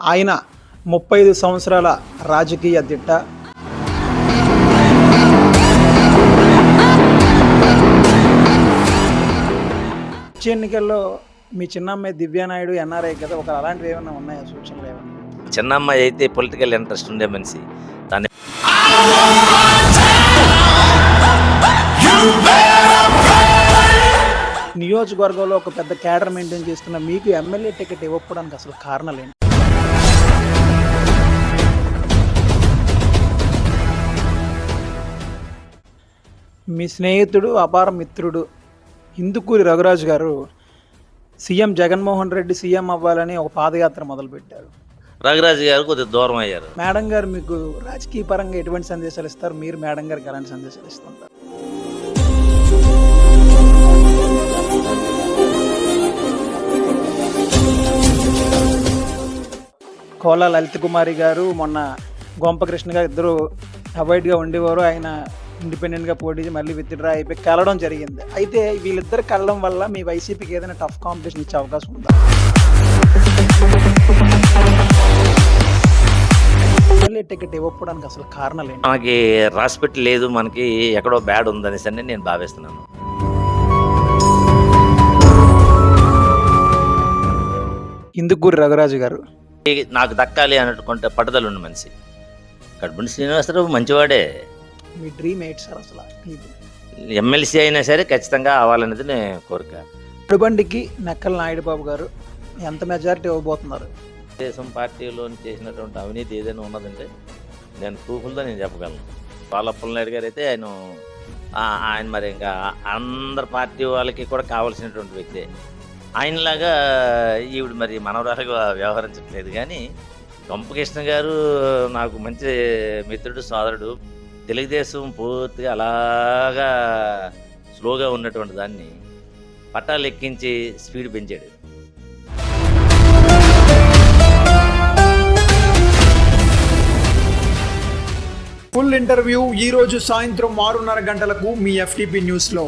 ఆయన ముప్పై ఐదు సంవత్సరాల రాజకీయ దిట్ట. వచ్చే ఎన్నికల్లో మీ చిన్నమ్మాయి దివ్యానాయుడు ఎన్ఆర్ఐ కదా ఒక అలాంటివి ఏమైనా ఉన్నాయా? సూచనలు ఏమైనా చిన్నమ్మాయి అయితే పొలిటికల్ ఇంట్రెస్ట్ ఉండే మనిషి. దాన్ని నియోజకవర్గంలో ఒక పెద్ద క్యాడర్ మెయింటైన్ చేస్తున్న మీకు ఎమ్మెల్యే టికెట్ ఇవ్వకపోవడానికి అసలు కారణాలు ఏంటి? మీ స్నేహితుడు అపార మిత్రుడు ఇందుకూరి రఘురాజు గారు సీఎం జగన్మోహన్ రెడ్డి సీఎం అవ్వాలని ఒక పాదయాత్ర మొదలుపెట్టారు. రఘురాజు గారు కొద్దిగా దూరం అయ్యారు. మేడం గారు మీకు రాజకీయ పరంగా ఎటువంటి సందేశాలు ఇస్తారు? మీరు మేడం గారికి ఎలాంటి సందేశాలు ఇస్తుంటారు? కోలా లలిత కుమారి గారు మొన్న గొంపకృష్ణ గారు ఇద్దరు అవాయిడ్గా ఉండేవారు. ఆయన ఇండిపెండెంట్గా పోటీ మళ్ళీ విత్డ్రా అయిపోయి కలవడం జరిగింది. అయితే వీళ్ళిద్దరు కలవడం వల్ల మీ వైసీపీకి ఏదైనా టఫ్ కాంపిటీషన్ ఇచ్చే అవకాశం ఉందా? ఎమ్మెల్యే టికెట్ ఇవ్వకపోవడానికి అసలు కారణాలు ఏంటి? మనకి రాసిపెట్టి లేదు మనకి ఎక్కడో బ్యాడ్ ఉందనేసి అని నేను భావిస్తున్నాను. ఇందుకూరి రఘురాజు గారు. నాకు దక్కాలి అన్నట్టుకుంటే పట్టుదల ఉన్న మనిషి. కడుపుని శ్రీనివాసరావు మంచివాడే. మీ డ్రీమ్ ఎయిట్ సార్ అసలు? ఎమ్మెల్సీ అయినా సరే ఖచ్చితంగా అవ్వాలనేది నేను కోరిక. నడుబండికి నక్కల నాయుడు బాబు గారు ఎంత మెజారిటీ ఇవ్వబోతున్నారు? దేశం పార్టీలో చేసినటువంటి అవినీతి ఏదైనా ఉన్నదంటే నేను ప్రూఫ్లతో నేను చెప్పగలను. బాలప్పల నాయుడు గారు అయితే ఆయన ఆయన మరి ఇంకా అందరు పార్టీ వాళ్ళకి కూడా కావాల్సినటువంటి వ్యక్తే. ఆయనలాగా ఈవిడ మరి మనవరాలుగా వ్యవహరించట్లేదు కానీ గొంపకృష్ణ గారు నాకు మంచి మిత్రుడు సోదరుడు. తెలుగుదేశం పూర్తిగా అలాగా స్లోగా ఉన్నటువంటి దాన్ని పట్టాలు ఎక్కించి స్పీడ్ పెంచాడు. ఫుల్ ఇంటర్వ్యూ ఈ రోజు సాయంత్రం ఆరున్నర గంటలకు మీ ఎఫ్టీపీ న్యూస్లో.